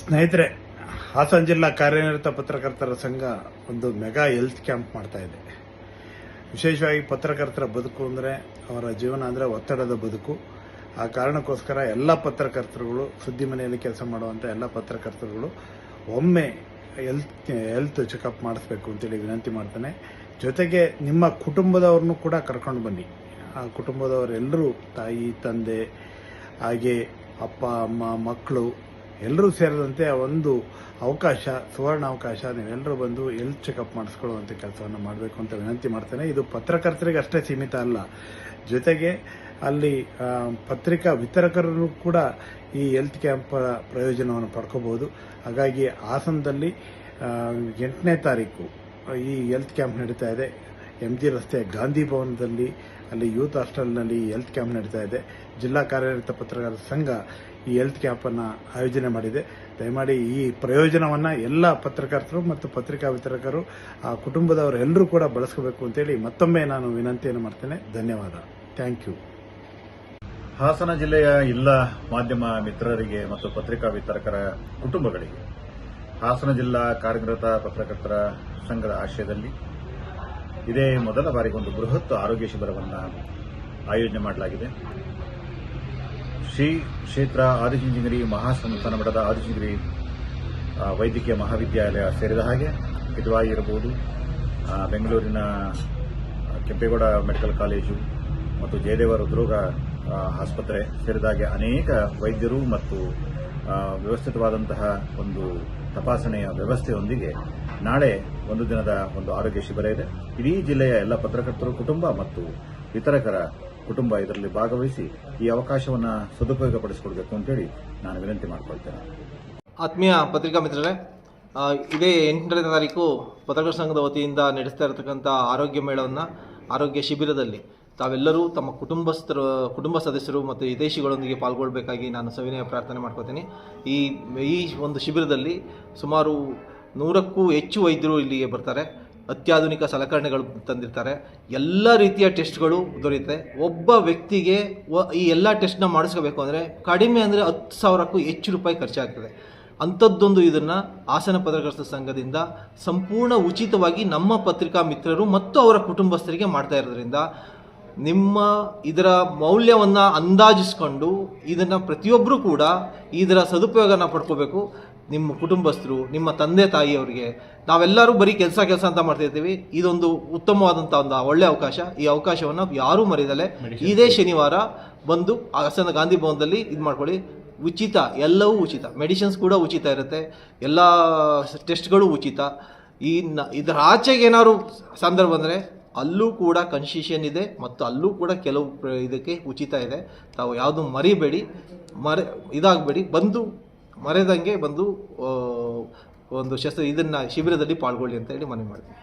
ಸ್ನೇಹಿತರೆ, ಹಾಸನ ಜಿಲ್ಲಾ ಕಾರ್ಯನಿರತ ಪತ್ರಕರ್ತರ ಸಂಘ ಒಂದು ಮೆಗಾ ಹೆಲ್ತ್ ಕ್ಯಾಂಪ್ ಮಾಡ್ತಾ ಇದೆ. ವಿಶೇಷವಾಗಿ ಪತ್ರಕರ್ತರ ಬದುಕು ಅಂದರೆ ಅವರ ಜೀವನ ಅಂದರೆ ಒತ್ತಡದ ಬದುಕು. ಆ ಕಾರಣಕ್ಕೋಸ್ಕರ ಎಲ್ಲ ಪತ್ರಕರ್ತರುಗಳು, ಸುದ್ದಿ ಮನೆಯಲ್ಲಿ ಕೆಲಸ ಮಾಡುವಂಥ ಎಲ್ಲ ಪತ್ರಕರ್ತರುಗಳು ಒಮ್ಮೆ ಹೆಲ್ತ್ ಹೆಲ್ತ್ ಚೆಕಪ್ ಮಾಡಿಸ್ಬೇಕು ಅಂತೇಳಿ ವಿನಂತಿ ಮಾಡ್ತಾನೆ. ಜೊತೆಗೆ ನಿಮ್ಮ ಕುಟುಂಬದವ್ರನ್ನೂ ಕೂಡ ಕರ್ಕೊಂಡು ಬನ್ನಿ. ಆ ಕುಟುಂಬದವರೆಲ್ಲರೂ ತಾಯಿ, ತಂದೆ, ಹಾಗೆ ಅಪ್ಪ, ಅಮ್ಮ, ಮಕ್ಕಳು ಎಲ್ಲರೂ ಸೇರಿದಂತೆ ಒಂದು ಅವಕಾಶ ಸುವರ್ಣ ಅವಕಾಶ ನೀವೆಲ್ಲರೂ ಬಂದು ಹೆಲ್ತ್ ಚೆಕಪ್ ಮಾಡಿಸ್ಕೊಳ್ಳುವಂಥ ಕೆಲಸವನ್ನು ಮಾಡಬೇಕು ಅಂತ ವಿನಂತಿ ಮಾಡ್ತೇನೆ. ಇದು ಪತ್ರಕರ್ತರಿಗೆ ಅಷ್ಟೇ ಸೀಮಿತ ಅಲ್ಲ. ಜೊತೆಗೆ ಅಲ್ಲಿ ಪತ್ರಿಕಾ ವಿತರಕರು ಕೂಡ ಈ ಹೆಲ್ತ್ ಕ್ಯಾಂಪ್ ಪ್ರಯೋಜನವನ್ನು ಪಡ್ಕೋಬಹುದು. ಹಾಗಾಗಿ ಹಾಸನದಲ್ಲಿ ಎಂಟನೇ ತಾರೀಕು ಈ ಹೆಲ್ತ್ ಕ್ಯಾಂಪ್ ನಡೀತಾ ಇದೆ. ಎಂ ಜಿ ರಸ್ತೆ ಗಾಂಧಿ ಭವನದಲ್ಲಿ ಅಲ್ಲಿ ಯೂತ್ ಹಾಸ್ಟೆಲ್ನಲ್ಲಿ ಹೆಲ್ತ್ ಕ್ಯಾಂಪ್ ನಡೀತಾ ಇದೆ. ಜಿಲ್ಲಾ ಕಾರ್ಯನಿರತ ಪತ್ರಕರ್ತರ ಸಂಘ ಈ ಹೆಲ್ತ್ ಕ್ಯಾಂಪನ್ನು ಆಯೋಜನೆ ಮಾಡಿದೆ. ದಯಮಾಡಿ ಈ ಪ್ರಯೋಜನವನ್ನು ಎಲ್ಲ ಪತ್ರಕರ್ತರು ಮತ್ತು ಪತ್ರಿಕಾ ವಿತರಕರು ಆ ಕುಟುಂಬದವರು ಎಲ್ಲರೂ ಕೂಡ ಬಳಸ್ಕೋಬೇಕು ಅಂತೇಳಿ ಮತ್ತೊಮ್ಮೆ ನಾನು ವಿನಂತಿಯನ್ನು ಮಾಡ್ತೇನೆ. ಧನ್ಯವಾದ. ಥ್ಯಾಂಕ್ ಯು ಹಾಸನ ಜಿಲ್ಲೆಯ ಎಲ್ಲ ಮಾಧ್ಯಮ ಮಿತ್ರರಿಗೆ ಮತ್ತು ಪತ್ರಿಕಾ ವಿತರಕರ ಕುಟುಂಬಗಳಿಗೆ ಹಾಸನ ಜಿಲ್ಲಾ ಕಾರ್ಯನಿರತ ಪತ್ರಕರ್ತರ ಸಂಘದ ಆಶಯದಲ್ಲಿ ಇದೇ ಮೊದಲ ಬಾರಿಗೆ ಒಂದು ಬೃಹತ್ ಆರೋಗ್ಯ ಶಿಬಿರವನ್ನು ಆಯೋಜನೆ ಮಾಡಲಾಗಿದೆ. ಶ್ರೀ ಕ್ಷೇತ್ರ ಆದಿಚುಂಚನಗಿರಿ ಮಹಾಸಂಸ್ಥಾನ ಮಠದ ಆದಿಚುಂಚನಗಿರಿ ವೈದ್ಯಕೀಯ ಮಹಾವಿದ್ಯಾಲಯ ಸೇರಿದ ಹಾಗೆ ಇರಬಹುದು ಬೆಂಗಳೂರಿನ ಕೆಂಪೇಗೌಡ ಮೆಡಿಕಲ್ ಕಾಲೇಜು ಮತ್ತು ಜಯದೇವ ಹೃದ್ರೋಗ ಆಸ್ಪತ್ರೆ ಸೇರಿದಾಗೆ ಅನೇಕ ವೈದ್ಯರು ಮತ್ತು ವ್ಯವಸ್ಥಿತವಾದಂತಹ ಒಂದು ತಪಾಸಣೆಯ ವ್ಯವಸ್ಥೆಯೊಂದಿಗೆ ನಾಳೆ ಒಂದು ದಿನದ ಒಂದು ಆರೋಗ್ಯ ಶಿಬಿರ ಇದೆ. ಇಡೀ ಜಿಲ್ಲೆಯ ಎಲ್ಲ ಪತ್ರಕರ್ತರು, ಕುಟುಂಬ ಮತ್ತು ವಿತರಕರ ಕುಟುಂಬ ಇದರಲ್ಲಿ ಭಾಗವಹಿಸಿ ಈ ಅವಕಾಶವನ್ನು ಸದುಪಯೋಗಪಡಿಸಿಕೊಳ್ಬೇಕು ಅಂತೇಳಿ ನಾನು ವಿನಂತಿ ಮಾಡಿಕೊಳ್ತೇನೆ. ಆತ್ಮೀಯ ಪತ್ರಿಕಾ ಮಿತ್ರರೇ ಇದೇ ಎಂಟನೇ ತಾರೀಕು ಪತ್ರಕರ್ತ ಸಂಘದ ವತಿಯಿಂದ ನಡೆಸ್ತಾ ಇರತಕ್ಕಂಥ ಆರೋಗ್ಯ ಮೇಳವನ್ನು, ಆರೋಗ್ಯ ಶಿಬಿರದಲ್ಲಿ ತಾವೆಲ್ಲರೂ ತಮ್ಮ ಕುಟುಂಬಸ್ಥರು, ಕುಟುಂಬ ಸದಸ್ಯರು ಮತ್ತು ವಿದೇಶಿಗಳೊಂದಿಗೆ ಪಾಲ್ಗೊಳ್ಬೇಕಾಗಿ ನಾನು ಸವಿನಯ ಪ್ರಾರ್ಥನೆ ಮಾಡ್ಕೋತೀನಿ. ಈ ಈ ಒಂದು ಶಿಬಿರದಲ್ಲಿ ಸುಮಾರು ನೂರಕ್ಕೂ ಹೆಚ್ಚು ವೈದ್ಯರು ಇಲ್ಲಿಗೆ ಬರ್ತಾರೆ. ಅತ್ಯಾಧುನಿಕ ಸಲಕರಣೆಗಳು ತಂದಿರ್ತಾರೆ. ಎಲ್ಲ ರೀತಿಯ ಟೆಸ್ಟ್ಗಳು ದೊರೆಯುತ್ತೆ. ಒಬ್ಬ ವ್ಯಕ್ತಿಗೆ ಈ ಎಲ್ಲ ಟೆಸ್ಟ್ನ ಮಾಡಿಸ್ಕೋಬೇಕು ಅಂದರೆ ಕಡಿಮೆ ಅಂದರೆ ಹತ್ತು ಸಾವಿರಕ್ಕೂ ಹೆಚ್ಚು ರೂಪಾಯಿ ಖರ್ಚಾಗ್ತದೆ. ಅಂಥದ್ದೊಂದು ಇದನ್ನು ಹಾಸನ ಪತ್ರಕರ್ತ ಸಂಘದಿಂದ ಸಂಪೂರ್ಣ ಉಚಿತವಾಗಿ ನಮ್ಮ ಪತ್ರಿಕಾ ಮಿತ್ರರು ಮತ್ತು ಅವರ ಕುಟುಂಬಸ್ಥರಿಗೆ ಮಾಡ್ತಾ ಇರೋದ್ರಿಂದ ನಿಮ್ಮ ಇದರ ಮೌಲ್ಯವನ್ನು ಅಂದಾಜಿಸ್ಕೊಂಡು ಇದನ್ನು ಪ್ರತಿಯೊಬ್ಬರೂ ಕೂಡ ಇದರ ಸದುಪಯೋಗನ ಪಡ್ಕೋಬೇಕು. ನಿಮ್ಮ ಕುಟುಂಬಸ್ಥರು ನಿಮ್ಮ ತಂದೆ ತಾಯಿಯವರಿಗೆ ನಾವೆಲ್ಲರೂ ಬರೀ ಕೆಲಸ ಕೆಲಸ ಅಂತ ಮಾಡ್ತಿರ್ತೀವಿ ಇದೊಂದು ಉತ್ತಮವಾದಂಥ ಒಂದು ಒಳ್ಳೆ ಅವಕಾಶ. ಈ ಅವಕಾಶವನ್ನು ಯಾರೂ ಮರೆಯದಲೆ ಇದೇ ಶನಿವಾರ ಬಂದು ಹಾಸನ ಗಾಂಧಿ ಭವನದಲ್ಲಿ ಇದು ಮಾಡ್ಕೊಳ್ಳಿ. ಉಚಿತ ಎಲ್ಲವೂ ಉಚಿತ. ಮೆಡಿಸಿನ್ಸ್ ಕೂಡ ಉಚಿತ ಇರುತ್ತೆ. ಎಲ್ಲ ಟೆಸ್ಟ್ಗಳು ಉಚಿತ. ಈ ನ ಇದರ ಆಚೆಗೆ ಏನಾದ್ರು ಸಂದರ್ಭ ಬಂದರೆ ಅಲ್ಲೂ ಕೂಡ ಕನ್ಸಿಷನ್ ಇದೆ ಮತ್ತು ಅಲ್ಲೂ ಕೂಡ ಕೆಲವು ಇದಕ್ಕೆ ಉಚಿತ ಇದೆ. ತಾವು ಯಾವುದು ಮರಿಬೇಡಿ, ಮರೆ, ಇದಾಗಬೇಡಿ, ಬಂದು ಮರೆದಂಗೆ ಬಂದು ಒಂದು ಶಸ್ತ್ರ ಇದನ್ನು ಶಿಬಿರದಲ್ಲಿ ಪಾಲ್ಗೊಳ್ಳಿ ಅಂತ ಹೇಳಿ ಮನವಿ ಮಾಡ್ತೀನಿ.